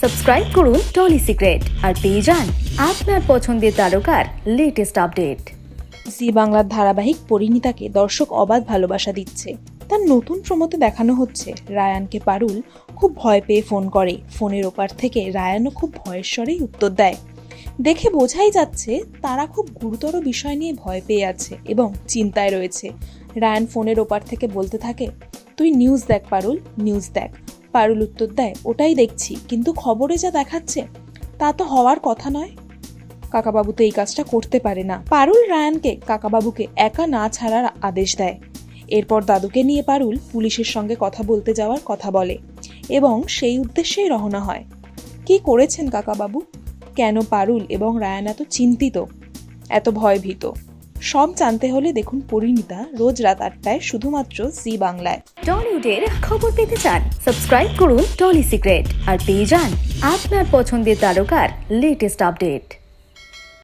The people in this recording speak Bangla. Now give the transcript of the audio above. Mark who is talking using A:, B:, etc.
A: সাবস্ক্রাইব করুন টলি সিক্রেট আর পেয়ে যান আপনার পছন্দের তারকার লেটেস্ট আপডেট
B: জি বাংলার ধারাবাহিক পরিণীতাকে দর্শক অবাধ ভালোবাসা দিচ্ছে। তার নতুন প্রমোতে দেখানো হচ্ছে, রায়ানকে পারুল খুব ভয় পেয়ে ফোন করে। ফোনের ওপার থেকে রায়ানও খুব ভয়ের স্বরেই উত্তর দেয়। দেখে বোঝাই যাচ্ছে, তারা খুব গুরুতর বিষয় নিয়ে ভয় পেয়ে আছে এবং চিন্তায় রয়েছে। রায়ান ফোনের ওপার থেকে বলতে থাকে, তুই নিউজ দেখ পারুল নিউজ দেখ। পারুল উত্তর দেয়, ওটাই দেখছি, কিন্তু খবরে যা দেখাচ্ছে, তা তো হওয়ার কথা নয়। কাকাবাবু তো এই কাজটা করতে পারে না। পারুল রায়ানকে কাকাবাবুকে একা না ছাড়ার আদেশ দেয়। এরপর দাদুকে নিয়ে পারুল পুলিশের সঙ্গে কথা বলতে যাওয়ার কথা বলে এবং সেই উদ্দেশ্যেই রওনা হয়। কি করেছেন কাকাবাবু? কেন পারুল এবং রায়ান এত চিন্তিত? এত ভয়ভীত? সব জানতে হলে দেখুন পরিণীতা রোজ রাত আটটায় শুধুমাত্র জি বাংলায়।
A: টলিউডের খবর পেতে চান, সাবস্ক্রাইব করুন টলি সিক্রেট আর পেয়ে যান আপনার পছন্দের তারকার লেটেস্ট আপডেট